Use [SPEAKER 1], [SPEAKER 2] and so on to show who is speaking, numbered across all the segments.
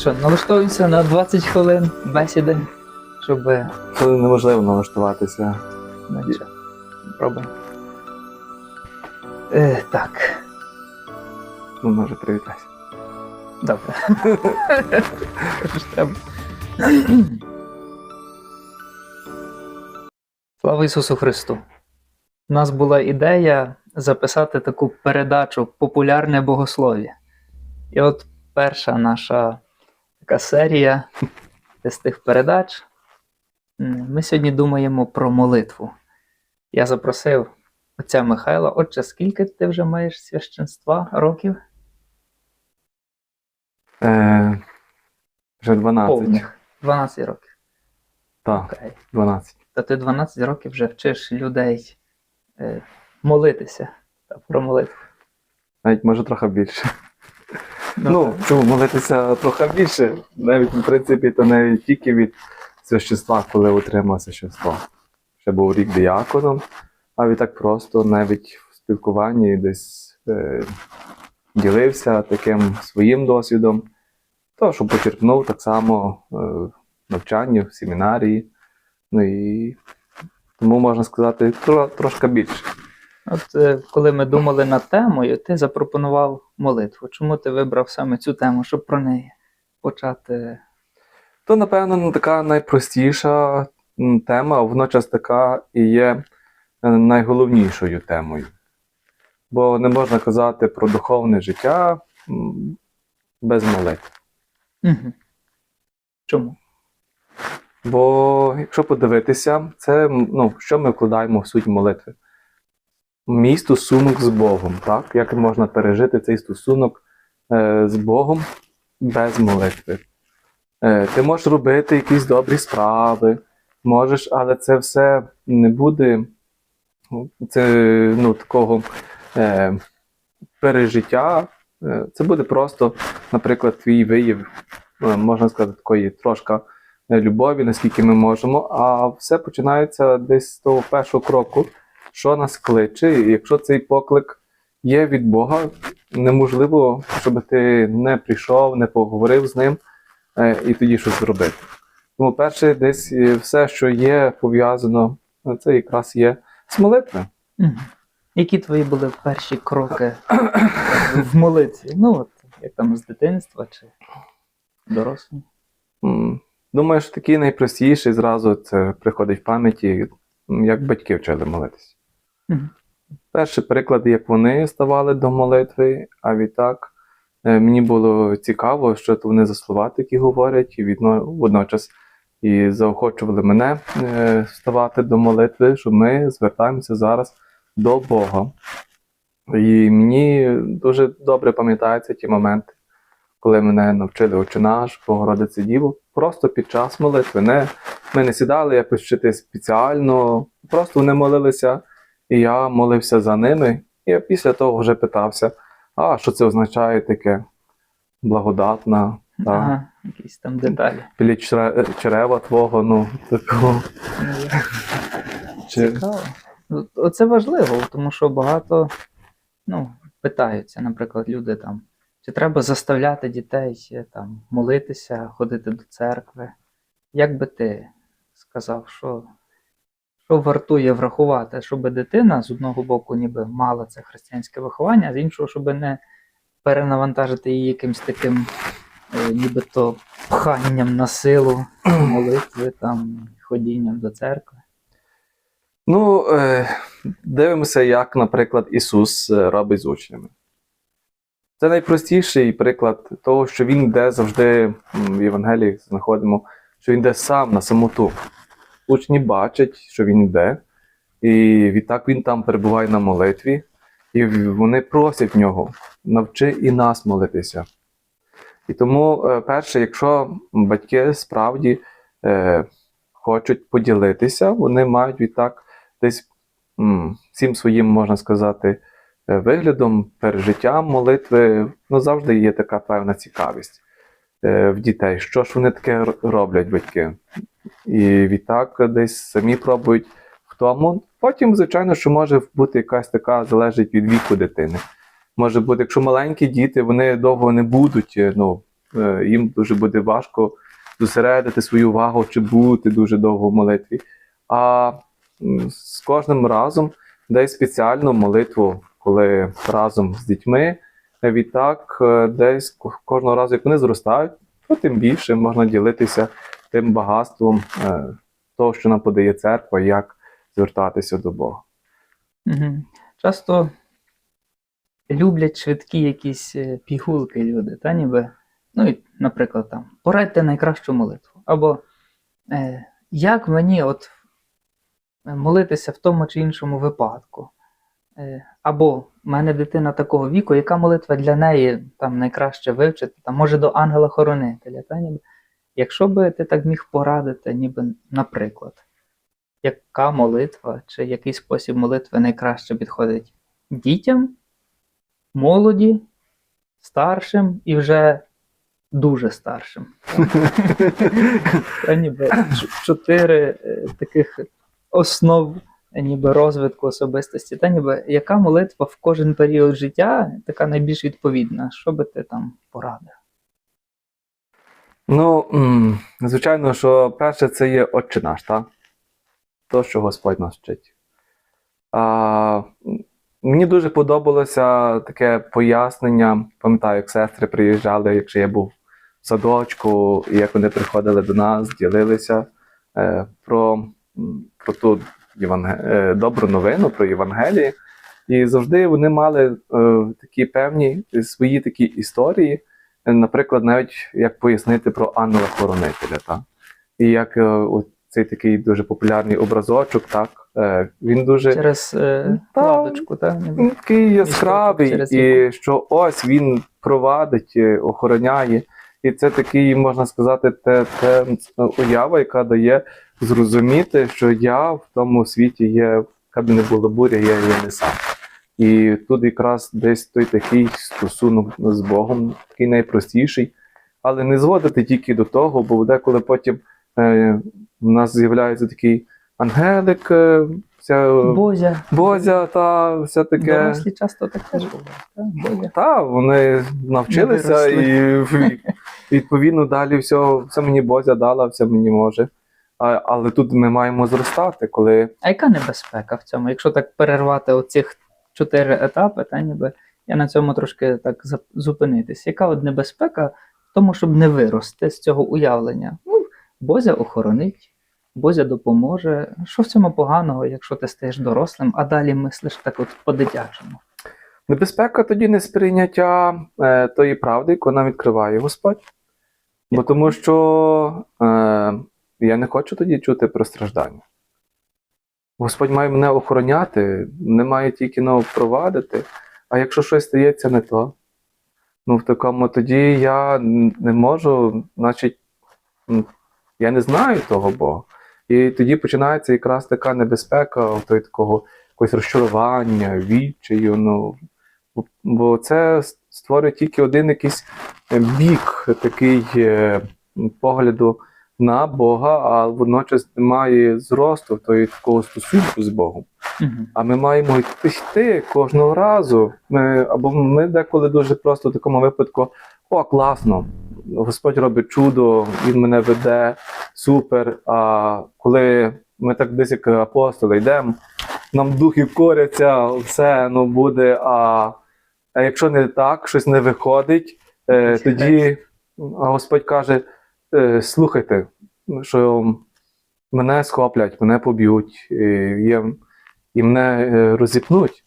[SPEAKER 1] Що, налаштовуємося на 20 хвилин бесіди, щоб
[SPEAKER 2] Це неможливо налаштуватися.
[SPEAKER 1] пробуємо. Е, так,
[SPEAKER 2] Ну, може, привітайся.
[SPEAKER 1] добре. Слава Ісусу Христу! У нас була ідея записати таку передачу Популярне богослов'я. І от перша наша така серія з тих передач. Ми сьогодні думаємо про молитву. Я запросив отця Михайла. Отче, скільки ти вже маєш священства років?
[SPEAKER 2] Е, вже 12.
[SPEAKER 1] Повних. 12 років.
[SPEAKER 2] Так,
[SPEAKER 1] Окей.
[SPEAKER 2] 12.
[SPEAKER 1] Та ти 12 років вже вчиш людей е, молитися та про молитву.
[SPEAKER 2] Навіть може трохи більше. Ну, чому молитися трохи більше? Навіть, в принципі, то не тільки від священства, коли отримав священство. Ще був рік діяконом, а відтак просто навіть в спілкуванні десь е, ділився таким своїм досвідом, то, що почерпнув так само е, в навчанні, в семінарії. Ну і тому можна сказати тро, трошки більше.
[SPEAKER 1] От е, коли ми думали над темою, ти запропонував молитву. Чому ти вибрав саме цю тему, щоб про неї почати?
[SPEAKER 2] То, напевно, така найпростіша тема, а водночас така і є е, найголовнішою темою. Бо не можна казати про духовне життя без молитви.
[SPEAKER 1] Угу. Чому?
[SPEAKER 2] Бо якщо подивитися, це ну, що ми вкладаємо в суть молитви? Мій стосунок з Богом, так? Як можна пережити цей стосунок е, з Богом без молитви? Е, ти можеш робити якісь добрі справи, можеш, але це все не буде це, ну, такого е, пережиття. Е, це буде просто, наприклад, твій вияв, е, можна сказати, такої трошки е, любові, наскільки ми можемо, а все починається десь з того першого кроку, що нас кличе. І якщо цей поклик є від Бога, неможливо, щоб ти не прийшов, не поговорив з ним е, і тоді щось зробити. Тому перше, десь е, все, що є пов'язано, е, це якраз є з молитви.
[SPEAKER 1] Які твої були перші кроки в молитві? Ну, от, як там з дитинства чи дорослим?
[SPEAKER 2] Думаю, що такий найпростіший зразу це приходить в пам'яті, як батьки вчили молитися.
[SPEAKER 1] Мгм.
[SPEAKER 2] Перший приклад, як вони ставали до молитви, а відтак е, мені було цікаво, що то вони за слова такі говорять, і відно, водночас і заохочували мене е, ставати до молитви, що ми звертаємося зараз до Бога. І мені дуже добре пам'ятаються ті моменти, коли мене навчили Отче наш, Богородице Діву, просто під час молитви. Не, ми не сідали якось вчити спеціально, просто вони молилися, і я молився за ними. І після того вже питався, а що це означає таке благодатна, та,
[SPEAKER 1] Ага, якісь там деталі.
[SPEAKER 2] біля чере- черева твого, ну, такого.
[SPEAKER 1] Цікаво. Ну, Оце важливо, тому що багато ну, питаються, наприклад, люди там, чи треба заставляти дітей е, там, молитися, ходити до церкви. Як би ти сказав, що, що вартує врахувати, щоб дитина з одного боку ніби мала це християнське виховання, а з іншого, щоб не перенавантажити її якимось таким е, нібито пханням на силу молитви, там, ходінням до церкви.
[SPEAKER 2] Ну, е, дивимося, як, наприклад, Ісус е, робить з учнями. Це найпростіший приклад того, що Він йде завжди в Євангелії знаходимо, що він йде сам на самоту. Учні бачать, що він йде, і відтак він там перебуває на молитві, і вони просять нього, навчи і нас молитися. І тому, е, перше, якщо батьки справді е, хочуть поділитися, вони мають відтак десь всім своїм, можна сказати, е, виглядом, пережиттям молитви, ну, завжди є така певна цікавість е, в дітей, що ж вони таке роблять, батьки. І відтак десь самі пробують в тому. Потім, звичайно, що може бути якась така, залежить від віку дитини. Може бути, якщо маленькі діти, вони довго не будуть е, ну, е, їм дуже буде важко зосередити свою увагу чи бути дуже довго в молитві. А з кожним разом десь спеціальну молитву, коли разом з дітьми. Відтак, е, десь кожного разу, як вони зростають, то тим більше можна ділитися тим багатством е, того, що нам подає церква, як звертатися до Бога.
[SPEAKER 1] Угу. Часто люблять швидкі якісь е, пігулки люди, та ніби, ну, і, наприклад, там, порадьте найкращу молитву. Або е, як мені от молитися в тому чи іншому випадку. Е, або в мене дитина такого віку, яка молитва для неї там найкраще вивчити, там, може до ангела-хоронителя. Та, ніби. Якщо би ти так міг порадити, ніби, наприклад, яка молитва чи який спосіб молитви найкраще підходить дітям, молоді, старшим і вже дуже старшим. Та ніби чотири е, таких основ ніби розвитку особистості. Та ніби яка молитва в кожен період життя така найбільш відповідна? Що би ти там порадив?
[SPEAKER 2] Ну, звичайно, що перше це є Отче наш, так? То, що Господь нас вчить. А, мені дуже подобалося таке пояснення. Пам'ятаю, як сестри приїжджали, якщо я був в садочку, і як вони приходили до нас, ділилися е, про, про ту єванге... е, добру новину, про Євангеліє. І завжди вони мали е, такі певні свої такі історії. Наприклад, навіть як пояснити про ангела-хоронителя. Так? І як е, о, цей такий дуже популярний образочок, так? Е, він дуже
[SPEAKER 1] Через е,
[SPEAKER 2] Та,
[SPEAKER 1] кладочку, та? ніби?
[SPEAKER 2] він такий яскравий,
[SPEAKER 1] через
[SPEAKER 2] і що ось він провадить, е, охороняє. І це такий, можна сказати, те, те уява, яка дає зрозуміти, що я в тому світі є, яка б не була буря, я є не сам. І тут якраз десь той такий стосунок з Богом, такий найпростіший, але не зводити тільки до того, бо деколи потім е, в нас з'являється такий ангелик, е, вся,
[SPEAKER 1] Бозя.
[SPEAKER 2] Бозя та все таке.
[SPEAKER 1] Дорослі часто так теж буває. Та?
[SPEAKER 2] Вони навчилися і відповідно далі все, все мені Бозя дала, все мені може. А, але тут ми маємо зростати, коли
[SPEAKER 1] А яка небезпека в цьому? Якщо так перервати оцих чотири етапи, та ніби я на цьому трошки так зупинитись. Яка от небезпека в тому, щоб не вирости з цього уявлення? Ну, Бозя охоронить, Бозя допоможе. Що в цьому поганого, якщо ти стаєш дорослим, а далі мислиш так от по-дитячому?
[SPEAKER 2] небезпека тоді не сприйняття е, тої правди, яку нам відкриває Господь. Бо тому що е, я не хочу тоді чути про страждання. Господь має мене охороняти, не має тільки впровадити. А якщо щось стається не то, ну в такому тоді я не можу, значить, я не знаю того Бога. І тоді починається якраз така небезпека, той такого якогось розчарування, відчаю. Ну, бо- це створює тільки один якийсь бік такий е, погляду на Бога, а водночас немає зросту тої такого стосунку з Богом.
[SPEAKER 1] Угу.
[SPEAKER 2] А ми маємо йти, кожного разу. Ми, або ми деколи дуже просто в такому випадку: о, класно! Господь робить чудо, Він мене веде, супер. А коли ми так десь як апостоли йдемо, нам духи коряться, все ну буде. А, а якщо не так, щось не виходить, е, тоді Господь каже: слухайте, що мене схоплять, мене поб'ють, і, і мене е, розіпнуть.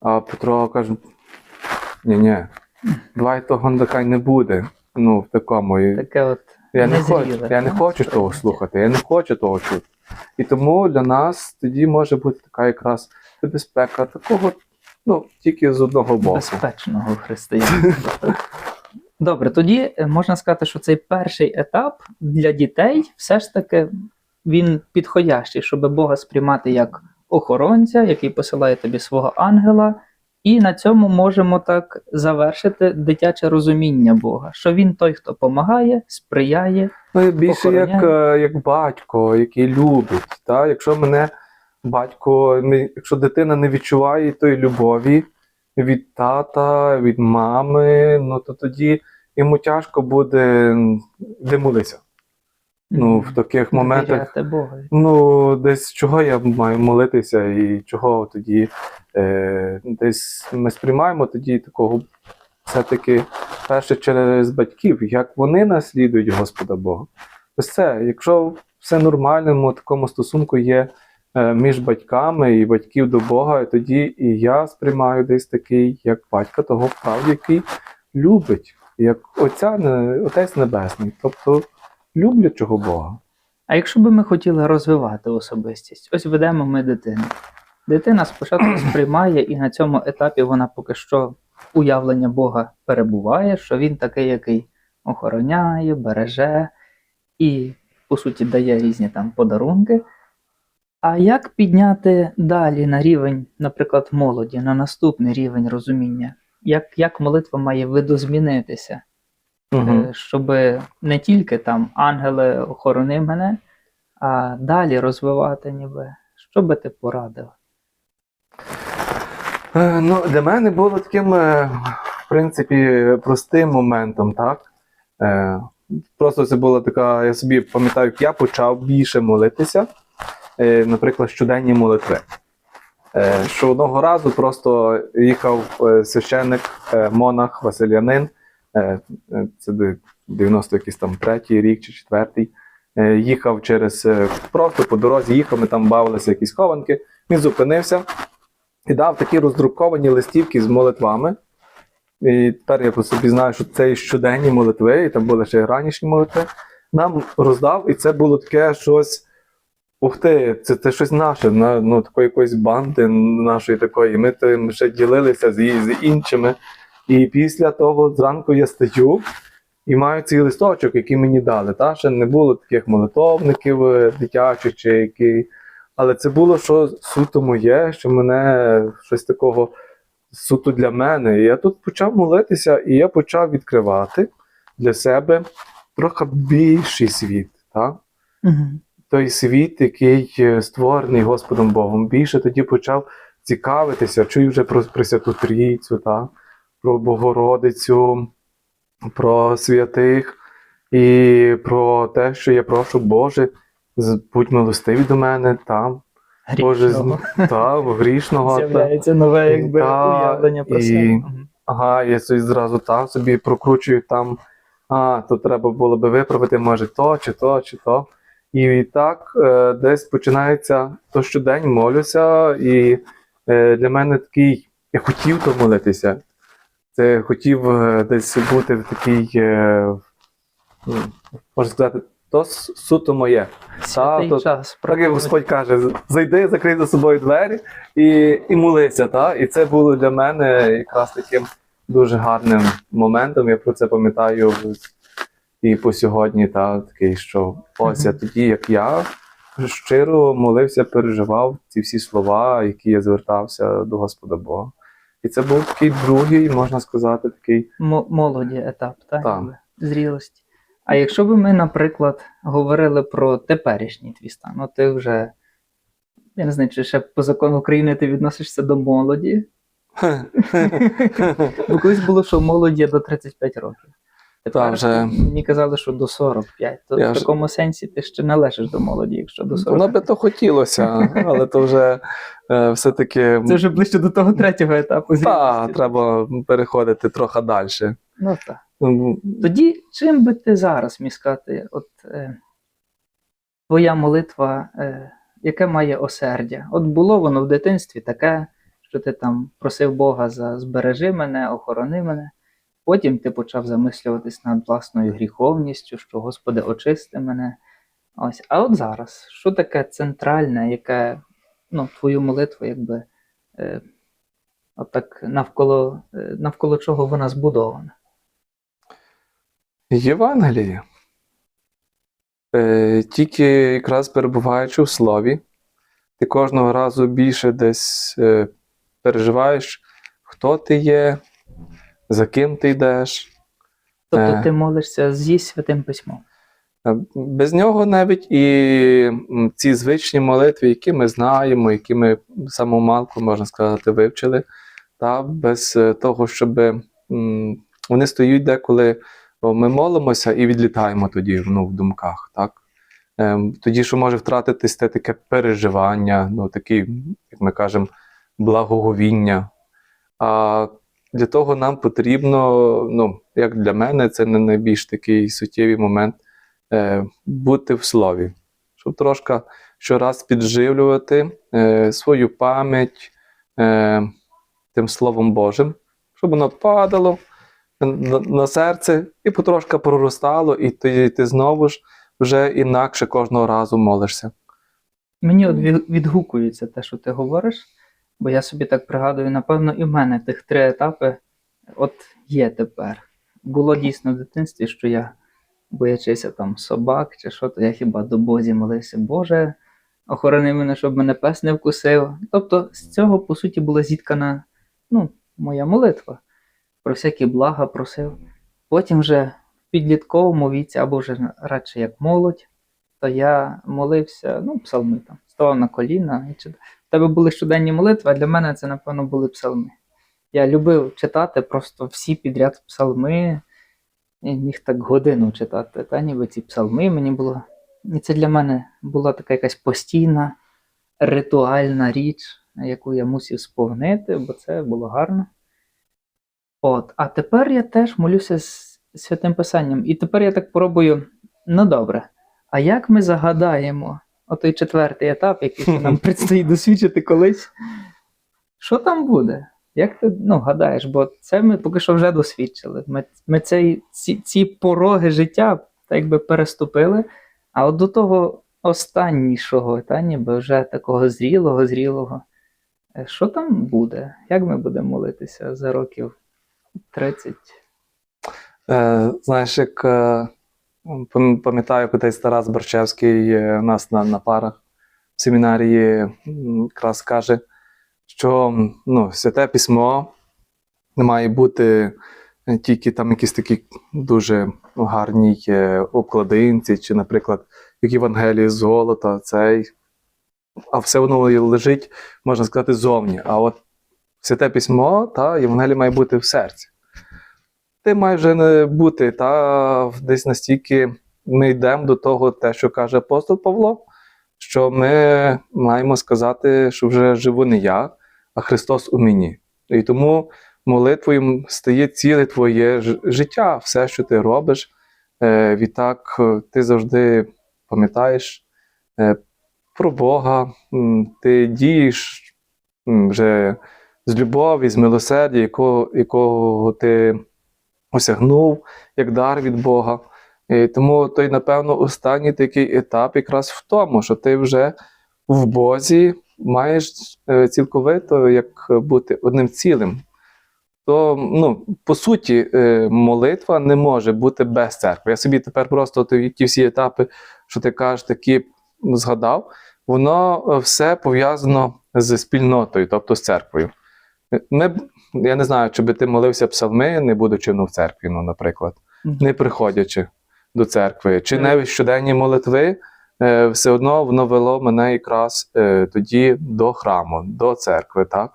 [SPEAKER 2] А Петро каже: ні-ні, давай того нехай не буде. Ну, в такому.
[SPEAKER 1] Таке от
[SPEAKER 2] я не хочу, я не хочу того слухати, я не хочу того чути. І тому для нас тоді може бути така якраз небезпека такого, ну, тільки з одного боку.
[SPEAKER 1] безпечного християнства. Добре, тоді е, можна сказати, що цей перший етап для дітей все ж таки він підходящий, щоб Бога сприймати як охоронця, який посилає тобі свого ангела. І на цьому можемо так завершити дитяче розуміння Бога, що він той, хто допомагає, сприяє.
[SPEAKER 2] Ну, більше як,
[SPEAKER 1] Охороняє.
[SPEAKER 2] е, як батько, який любить. Та? Якщо мене батько, якщо дитина не відчуває тої любові від тата, від мами, ну то тоді йому тяжко буде де молитися. Ну, в таких моментах, ну, десь чого я маю молитися, і чого тоді е, десь ми сприймаємо тоді такого все-таки перше через батьків, як вони наслідують Господа Бога. Ось це, якщо все нормальному такому стосунку є між батьками і батьків до Бога, тоді і я сприймаю десь такий, як батька того вправді, який любить, як отця, Отець Небесний, тобто люблячого Бога.
[SPEAKER 1] А якщо би ми хотіли розвивати особистість, ось ведемо ми дитину. Дитина спочатку сприймає, і на цьому етапі вона поки що уявлення Бога перебуває, що він такий, який охороняє, береже і, по суті, дає різні там подарунки. А як підняти далі на рівень, наприклад, молоді, на наступний рівень розуміння? Як, як молитва має видозмінитися?
[SPEAKER 2] Угу.
[SPEAKER 1] щоб не тільки там ангели охорони мене, а далі розвивати ніби. Що би ти порадив?
[SPEAKER 2] Е, Ну, для мене було таким, е, в принципі, простим моментом, так? Е, Просто це була така, я собі пам'ятаю, як я почав більше молитися, е, наприклад, щоденні молитви. Е, Що одного разу просто їхав е, священник, е, монах, василянин, е, е, це де- 90 якийсь там третій рік чи четвертий. е, Їхав через е, просто по дорозі, їхав, ми там бавилися якісь хованки. Він зупинився, і дав такі роздруковані листівки з молитвами. І тепер я по собі знаю, що це щоденні молитви, і там були ще й ранішні молитви. Нам роздав, і це було таке щось. Ух ти, це, це щось наше, на, ну, такої якоїсь банди нашої такої. Ми тим ще ділилися з, з іншими. І після того зранку я стаю і маю цей листочок, який мені дали. Та? Ще не було таких молитовників е, дитячих чи які. Але це було що суто моє, що мене щось такого суто для мене. І я тут почав молитися, і я почав відкривати для себе трохи більший світ. Так?
[SPEAKER 1] Угу.
[SPEAKER 2] Той світ, який е, створений Господом Богом. Більше тоді почав цікавитися, чую вже про Пресвяту Трійцю, так? про Богородицю, про святих і про те, що я прошу, Боже, будь милостивий до мене там. Боже, та, грішного.
[SPEAKER 1] З'являється нове якби,
[SPEAKER 2] Та,
[SPEAKER 1] уявлення про
[SPEAKER 2] і-
[SPEAKER 1] себе.
[SPEAKER 2] Ага, я собі зразу там собі прокручую там. А, то треба було би виправити, може, то, чи то, чи то. І так е, десь починається то щодень молюся, і е, для мене такий, я хотів то молитися. Це хотів е, десь бути в такій, ну, можна сказати, то суто моє.
[SPEAKER 1] Святий
[SPEAKER 2] то-
[SPEAKER 1] час.
[SPEAKER 2] Так як Господь каже, зайди, закрий за собою двері і, і молися. Та? І це було для мене якраз таким дуже гарним моментом. Я про це пам'ятаю і по сьогодні, та, такий, що ось я тоді, як я щиро молився, переживав ці всі слова, які я звертався до Господа Бога. І це був такий другий, можна сказати, такий.
[SPEAKER 1] Мо- молоді етап, так?
[SPEAKER 2] Так.
[SPEAKER 1] Зрілості. А якщо б ми, наприклад, говорили про теперішній твій стан, ну ти вже, я не знаю, чи ще по закону України ти відносишся до молоді. Бо колись було, що молодь є до 35 років. Тепер
[SPEAKER 2] Та, вже-
[SPEAKER 1] мені казали, що до 45. То
[SPEAKER 2] Я
[SPEAKER 1] в
[SPEAKER 2] ж-
[SPEAKER 1] такому сенсі ти ще належиш до молоді, якщо до 40.
[SPEAKER 2] Воно би то хотілося, але то вже е, все-таки.
[SPEAKER 1] Це вже ближче до того третього етапу.
[SPEAKER 2] Та,
[SPEAKER 1] зрілості.
[SPEAKER 2] треба переходити трохи далі.
[SPEAKER 1] Ну так. Тоді чим би ти зараз міг сказати, от е, твоя молитва, е, яке має осердя? От було воно в дитинстві таке, що ти там просив Бога за збережи мене, охорони мене. Потім ти почав замислюватись над власною гріховністю, що Господи, очисти мене. Ось. А от зараз, що таке центральне, яке ну, твою молитву, якби е, отак навколо, е, навколо чого вона збудована?
[SPEAKER 2] Євангеліє. Е, тільки якраз перебуваючи в слові, ти кожного разу більше десь е, переживаєш, хто ти є, за ким ти йдеш.
[SPEAKER 1] Тобто
[SPEAKER 2] Е.
[SPEAKER 1] ти молишся зі святим письмом.
[SPEAKER 2] Е, Без нього навіть і ці звичні молитви, які ми знаємо, які ми самого малку, можна сказати, вивчили, та без е, того, щоб вони стоять деколи ми молимося і відлітаємо тоді ну, в думках. Так? Тоді, що може втратитись те таке переживання, ну, такі, як ми кажемо, благоговіння. А для того нам потрібно, ну, як для мене, це не найбільш такий суттєвий момент е, бути в слові, щоб трошки щораз підживлювати е, свою пам'ять е, тим Словом Божим, щоб воно падало на, на серце і потрошка проростало, і ти, ти знову ж вже інакше кожного разу молишся.
[SPEAKER 1] Мені відгукується те, що ти говориш, бо я собі так пригадую, напевно, і в мене тих три етапи от є тепер. Було дійсно в дитинстві, що я, боячися там собак чи що, то я хіба до Бозі молився, Боже, охорони мене, щоб мене пес не вкусив. Тобто з цього, по суті, була зіткана ну, моя молитва. Про всякі блага просив. Потім вже в підлітковому віці, або вже радше як молодь, то я молився, ну, псалми там, ставав на коліна. І чит- В тебе були щоденні молитви, а для мене це, напевно, були псалми. Я любив читати просто всі підряд псалми, і міг так годину читати, та ніби ці псалми мені було. І це для мене була така якась постійна ритуальна річ, яку я мусив сповнити, бо це було гарно. От, а тепер я теж молюся з святим писанням. І тепер я так пробую, ну добре, а як ми загадаємо отой четвертий етап, який ще нам предстоїть досвідчити колись? Що там буде? Як ти ну, гадаєш? Бо це ми поки що вже досвідчили. Ми, ми цей, ці, ці пороги життя так якби переступили, а от до того останнішого, та ніби вже такого зрілого, зрілого. е, Що там буде? Як ми будемо молитися за років 30?
[SPEAKER 2] Е, знаєш, як е, пам'ятаю, котись Тарас Борчевський е, нас на, на парах в семінарії якраз каже, що ну, святе письмо не має бути е, тільки там якісь такі дуже гарній е, обкладинці, чи, наприклад, як Євангелії з золота, цей. А все воно лежить, можна сказати, зовні. А от святе письмо та Євангеліє має бути в серці ти маєш вже не бути та десь настільки ми йдемо до того, те, що каже апостол Павло, що ми маємо сказати, що вже живу не я, а Христос у мені. І тому молитвою стає ціле твоє життя, все, що ти робиш. Е, Відтак е, ти завжди пам'ятаєш е, про Бога, ти дієш вже з любові, з милосердя, якого, якого ти осягнув як дар від Бога. І тому той, напевно, останній такий етап якраз в тому, що ти вже в Бозі маєш е, цілковито як бути одним цілим. То, ну, по суті, е, молитва не може бути без церкви. Я собі тепер просто ті всі етапи, що ти кажеш, такі згадав, воно е, все пов'язано з спільнотою, тобто з церквою. Е, б- я не знаю, чи би ти молився псалми, не будучи ну, в церкві, ну, наприклад, не приходячи до церкви, чи
[SPEAKER 1] Так.
[SPEAKER 2] навіть щоденні молитви, е, все одно воно вело мене якраз е, тоді до храму, до церкви, так?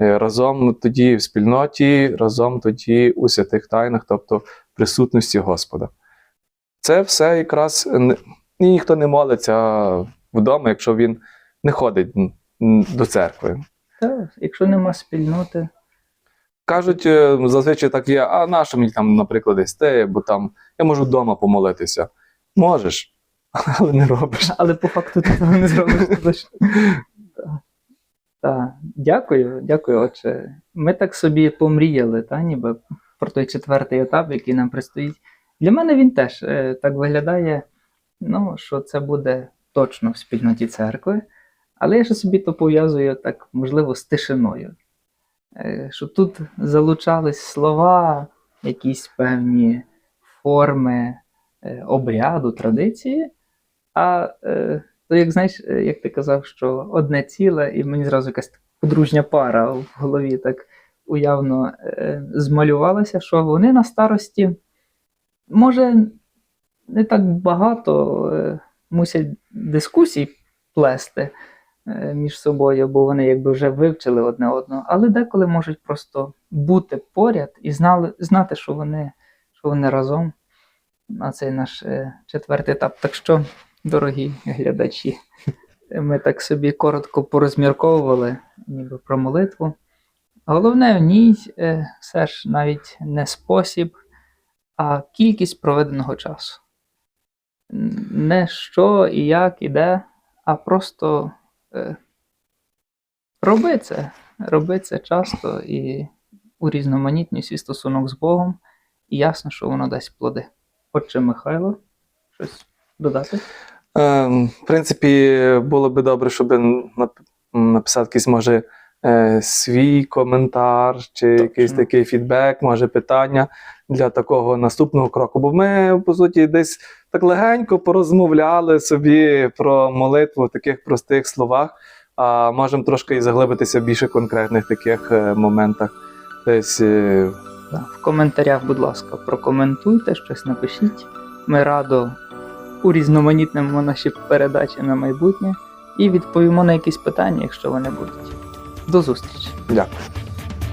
[SPEAKER 2] Е, Разом тоді в спільноті, разом тоді у святих тайнах, тобто в присутності Господа. Це все якраз не- і ніхто не молиться вдома, якщо він не ходить до церкви.
[SPEAKER 1] Та, якщо нема спільноти,
[SPEAKER 2] Кажуть, е, зазвичай так є, а на що мені там, наприклад, те, бо там я можу вдома помолитися. Можеш, але не робиш.
[SPEAKER 1] але по факту ти того не зробиш точно. Та. Та. Дякую, дякую, отче. Ми так собі помріяли, та, ніби про той четвертий етап, який нам предстоїть. Для мене він теж е, так виглядає, ну, що це буде точно в спільноті церкви, але я ще собі то пов'язую так, можливо, з тишиною. Е, що тут залучались слова, якісь певні форми е, обряду, традиції, а е, то, як знаєш, як ти казав, що одне ціле, і мені зразу якась подружня пара в голові так уявно змалювалася, що вони на старості, може, не так багато мусять дискусій плести між собою, бо вони якби вже вивчили одне одного, але деколи можуть просто бути поряд і знали, знати, що вони, що вони разом. на цей наш е, четвертий етап. Так що, дорогі глядачі, ми так собі коротко порозмірковували, ніби про молитву. Головне в ній е, все ж навіть не спосіб, а кількість проведеного часу. Не що і як і де, а просто е, роби це. Роби це часто і урізноманітнюй свій стосунок з Богом, і ясно, що воно дасть плоди. Отче Михайло, щось додати?
[SPEAKER 2] Ем, в принципі, було би добре, щоб написати якийсь, може, е, свій коментар, чи якийсь такий фідбек, може, питання для такого наступного кроку. Бо ми, по суті, десь так легенько порозмовляли собі про молитву в таких простих словах, а можемо трошки і заглибитися в більше конкретних таких е, моментах. Десь е,
[SPEAKER 1] В коментарях, будь ласка, прокоментуйте, щось напишіть. Ми радо урізноманітнимо наші передачі на майбутнє і відповімо на якісь питання, якщо вони будуть. До зустрічі!
[SPEAKER 2] дякую.